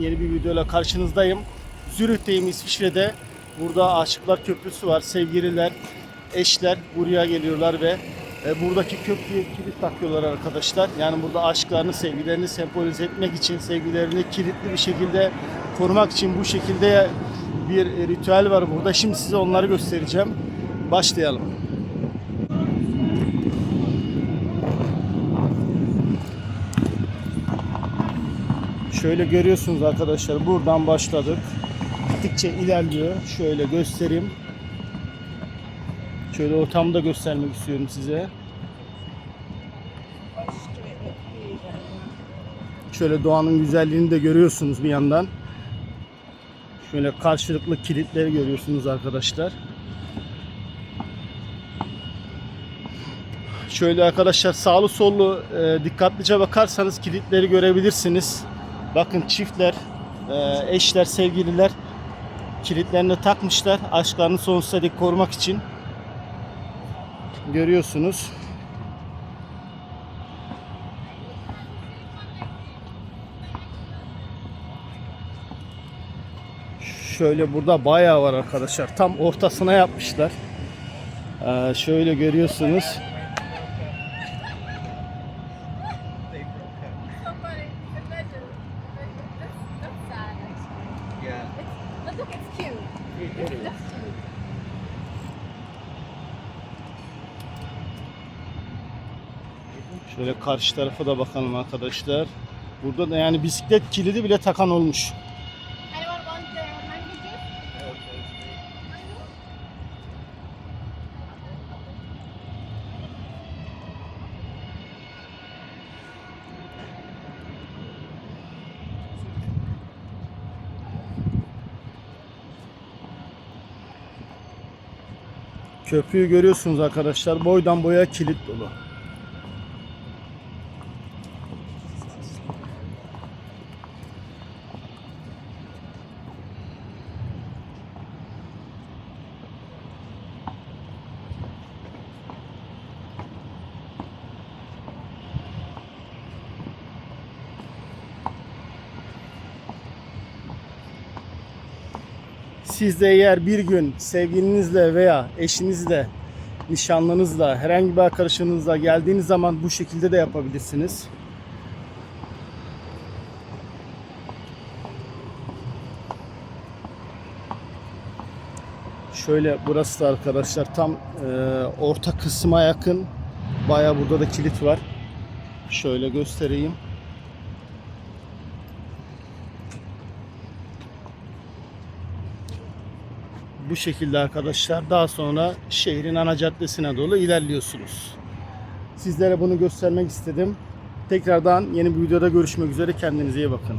yeni bir videoyla karşınızdayım. Zürih'teyim İsviçre'de. Burada Aşıklar Köprüsü var. Sevgililer, eşler buraya geliyorlar ve e, buradaki köprüye kilit takıyorlar arkadaşlar. Yani burada aşklarını, sevgilerini sembolize etmek için, sevgilerini kilitli bir şekilde korumak için bu şekilde bir e, ritüel var burada. Şimdi size onları göstereceğim. Başlayalım. Şöyle görüyorsunuz arkadaşlar buradan başladık. Gittikçe ilerliyor. Şöyle göstereyim. Şöyle ortamı da göstermek istiyorum size. Şöyle doğanın güzelliğini de görüyorsunuz bir yandan. Şöyle karşılıklı kilitleri görüyorsunuz arkadaşlar. Şöyle arkadaşlar sağlı sollu e, dikkatlice bakarsanız kilitleri görebilirsiniz. Bakın çiftler, e, eşler, sevgililer kilitlerini takmışlar. Aşklarını sonsuza dek korumak için. Görüyorsunuz. Şöyle burada bayağı var arkadaşlar. Tam ortasına yapmışlar. Ee, şöyle görüyorsunuz. Şöyle karşı tarafa da bakalım arkadaşlar. Burada da yani bisiklet kilidi bile takan olmuş. Köprüyü görüyorsunuz arkadaşlar. Boydan boya kilit dolu. Siz de eğer bir gün sevgilinizle veya eşinizle, nişanlınızla, herhangi bir arkadaşınızla geldiğiniz zaman bu şekilde de yapabilirsiniz. Şöyle burası da arkadaşlar tam e, orta kısma yakın. Baya burada da kilit var. Şöyle göstereyim. Bu şekilde arkadaşlar daha sonra şehrin ana caddesine doğru ilerliyorsunuz. Sizlere bunu göstermek istedim. Tekrardan yeni bir videoda görüşmek üzere. Kendinize iyi bakın.